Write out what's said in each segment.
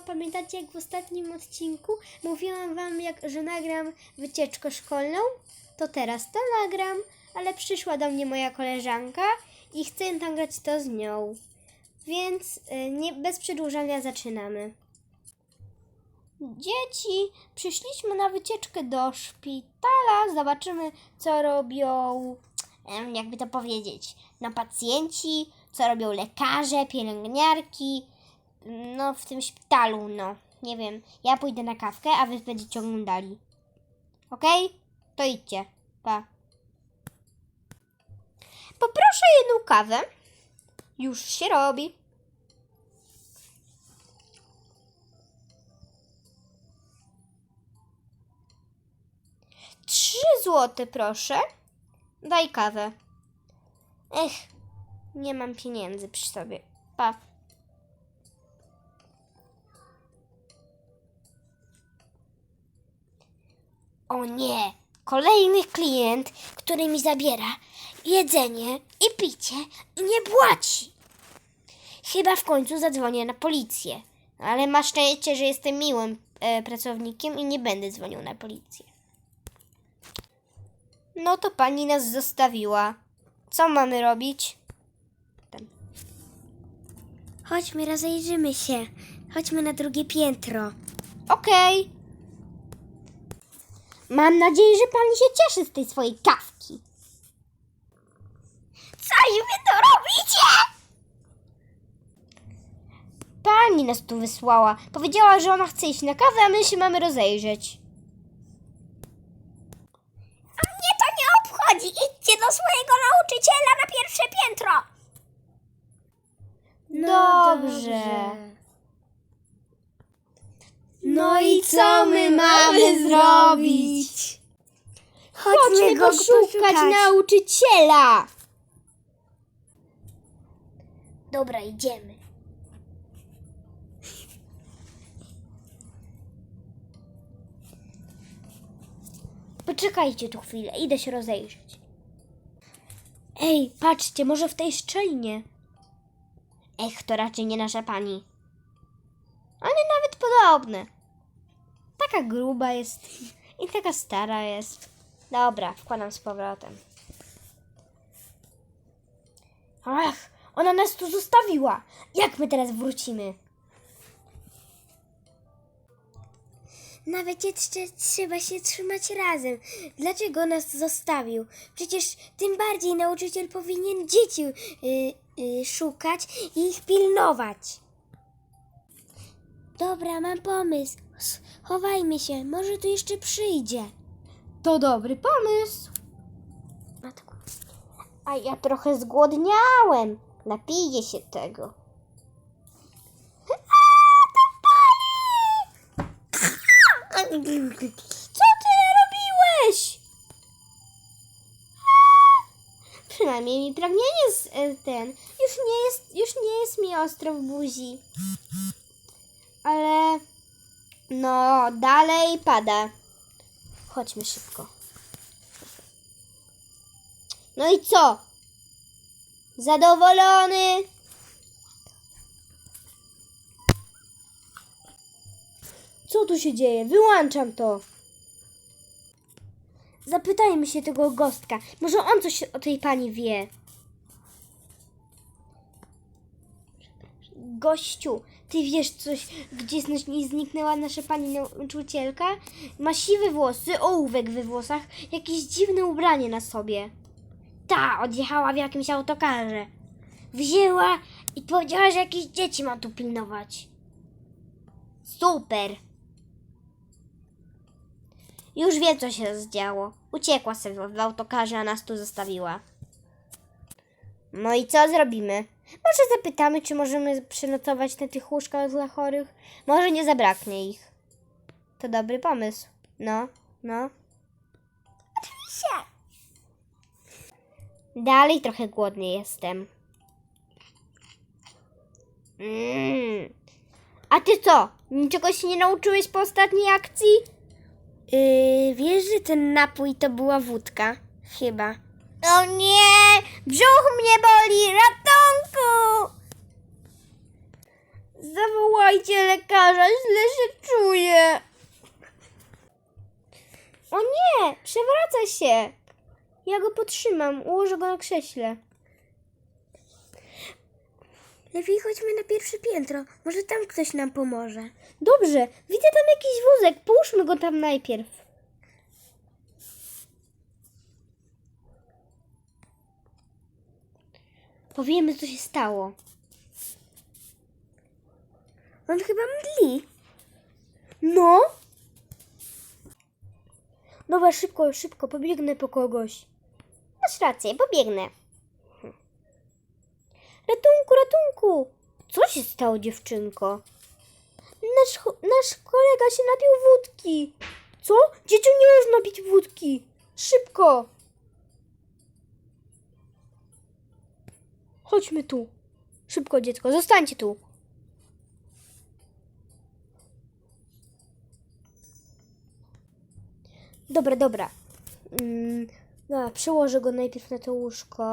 pamiętacie jak w ostatnim odcinku mówiłam wam, jak, że nagram wycieczkę szkolną? To teraz to nagram, ale przyszła do mnie moja koleżanka i chcę nagrać to z nią. Więc y, nie, bez przedłużania zaczynamy. Dzieci, przyszliśmy na wycieczkę do szpitala. Zobaczymy, co robią, jakby to powiedzieć, no pacjenci, co robią lekarze, pielęgniarki, no w tym szpitalu, no. Nie wiem, ja pójdę na kawkę, a wy będziecie oglądali. Okej? To idźcie. Pa. Poproszę jedną kawę. Już się robi. Trzy złote, proszę. Daj kawę. Ech, nie mam pieniędzy przy sobie. Pa. O nie, kolejny klient, który mi zabiera jedzenie i picie i nie płaci. Chyba w końcu zadzwonię na policję. Ale masz szczęście, że jestem miłym e, pracownikiem i nie będę dzwonił na policję. No to pani nas zostawiła. Co mamy robić? Ten. Chodźmy, rozejrzymy się. Chodźmy na drugie piętro. Okej. Mam nadzieję, że pani się cieszy z tej swojej kawki. Co wy to robicie? Pani nas tu wysłała. Powiedziała, że ona chce iść na kawę, a my się mamy rozejrzeć. A mnie to nie obchodzi. Idźcie do swojego nauczyciela na pierwsze piętro. Dobrze. No i co my mamy zrobić? Chodźmy go szukać nauczyciela. Dobra, idziemy. Poczekajcie tu chwilę, idę się rozejrzeć. Ej, patrzcie, może w tej szczelinie. Ech, to raczej nie nasza pani. Ale nawet podobne. Taka gruba jest i taka stara jest. Dobra, wkładam z powrotem. Ach, ona nas tu zostawiła. Jak my teraz wrócimy? Nawet jeszcze trzeba się trzymać razem. Dlaczego nas zostawił? Przecież tym bardziej nauczyciel powinien dzieci y, y, szukać i ich pilnować. Dobra, mam pomysł. Chowajmy się, może tu jeszcze przyjdzie. To dobry pomysł. Matku, a ja trochę zgłodniałem. Napiję się tego. Co ty robiłeś? Przynajmniej mi pragnienie z e, ten. Już nie jest, już nie jest mi ostro w buzi. Ale no, dalej pada. Chodźmy szybko. No i co? Zadowolony? Co tu się dzieje? Wyłączam to. Zapytajmy się tego gostka. Może on coś o tej pani wie. Gościu, ty wiesz coś, gdzie zniknęła nasza pani nauczycielka? Ma siwe włosy, ołówek we włosach, jakieś dziwne ubranie na sobie. Ta, odjechała w jakimś autokarze. Wzięła i powiedziała, że jakieś dzieci ma tu pilnować. Super. Już wie, co się zdziało. Uciekła sobie w autokarze, a nas tu zostawiła. No i co zrobimy? Może zapytamy, czy możemy przenocować na tych łóżkach dla chorych? Może nie zabraknie ich. To dobry pomysł. No, no. Się. Dalej trochę głodny jestem. Mm. A ty co? Niczego się nie nauczyłeś po ostatniej akcji? Yy, wiesz, że ten napój to była wódka? Chyba. O nie! Brzuch mnie boli! Ratunku! Zawołajcie lekarza, źle się czuję. O nie, przewraca się. Ja go potrzymam, ułożę go na krześle. Lepiej chodźmy na pierwsze piętro. Może tam ktoś nam pomoże. Dobrze, widzę tam jakiś wózek, połóżmy go tam najpierw. Powiemy, co się stało. On chyba mdli. No? Dobra, szybko, szybko, pobiegnę po kogoś. Masz rację, pobiegnę. Ratunku, ratunku! Co się stało, dziewczynko? Nasz, nasz kolega się napił wódki. Co? Dzieciom nie można pić wódki. Szybko! Chodźmy tu. Szybko, dziecko, zostańcie tu. Dobra, dobra. Mm, dobra, przełożę go najpierw na to łóżko.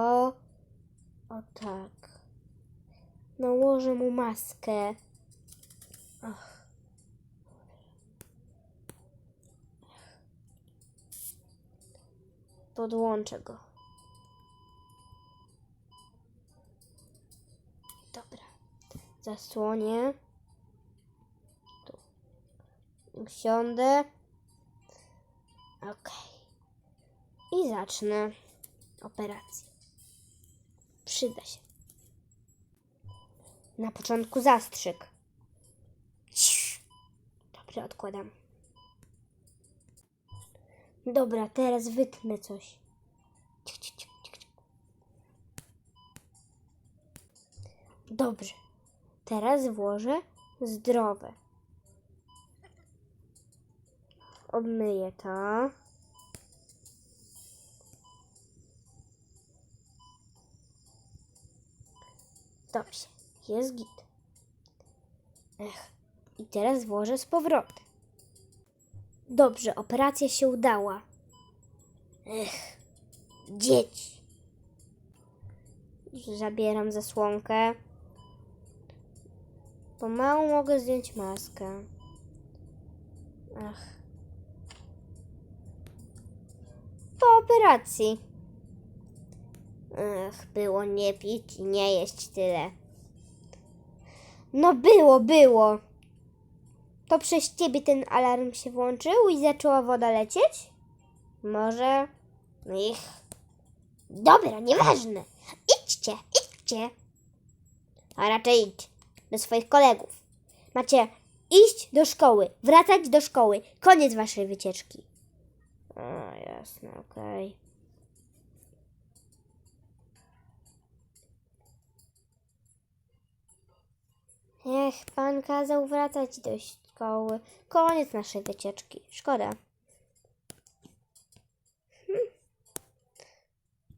O tak. Nałożę mu maskę. Ach. Podłączę go. Dobra. Zasłonię. Tu. Usiądę. Okej. I zacznę operację. Przyda się. Na początku zastrzyk. Dobrze, odkładam. Dobra, teraz wytnę coś. Dobrze. Teraz włożę zdrowe. Obmyję to. Dobrze, jest git. Ech, i teraz włożę z powrotem. Dobrze, operacja się udała. Ech, dzieci. Zabieram zasłonkę. Pomału mogę zdjąć maskę. Ach. Po operacji. Ach, było nie pić i nie jeść tyle. No było, było. To przez ciebie ten alarm się włączył i zaczęła woda lecieć? Może? Ich. Dobra, nieważne. Idźcie, idźcie. A raczej idź do swoich kolegów. Macie iść do szkoły, wracać do szkoły. Koniec waszej wycieczki. A, jasne, okej. Ech, pan kazał wracać do szkoły. Koniec naszej wycieczki. Szkoda. Hm.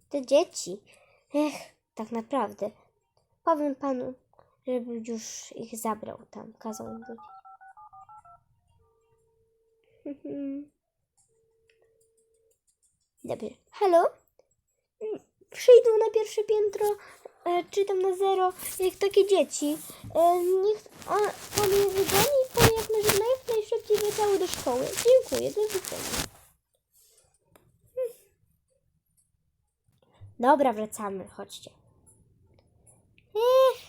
Te dzieci. Ech, tak naprawdę. Powiem panu, żeby już ich zabrał tam. Kazał im być. Dobrze. Halo? Mm, Przyjdą na pierwsze piętro, e, czy tam na zero, jak takie dzieci. E, niech pan je wygoni i pan jak, jak najszybciej wracały do szkoły. Dziękuję, do widzenia. Dobra, wracamy, chodźcie. Ech,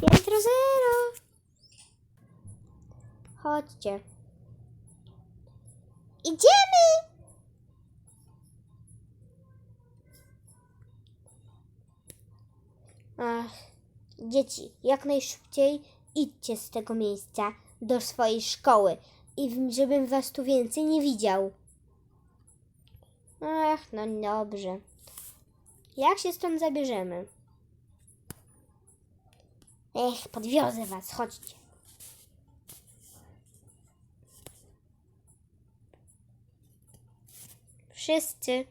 piętro zero. Chodźcie. Idziemy! Ach, dzieci, jak najszybciej idźcie z tego miejsca do swojej szkoły i żebym was tu więcej nie widział. Ach, no dobrze. Jak się stąd zabierzemy? Ech, podwiozę was, chodźcie. Wszyscy.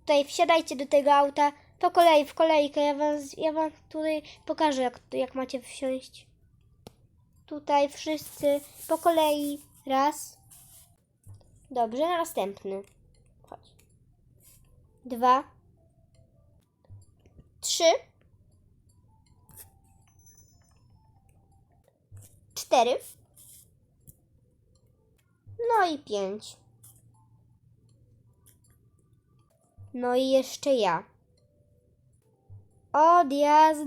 Tutaj wsiadajcie do tego auta po kolei, w kolejkę. Ja, was, ja wam tutaj pokażę, jak, jak macie wsiąść. Tutaj wszyscy po kolei. Raz. Dobrze, następny. Chodź. Dwa. trzy, cztery, no i pięć. No i jeszcze ja. Odjazd.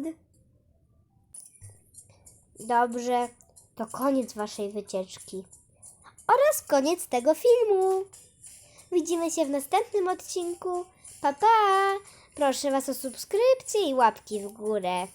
Dobrze, to koniec waszej wycieczki. Oraz koniec tego filmu. Widzimy się w następnym odcinku. Pa pa! Proszę was o subskrypcję i łapki w górę.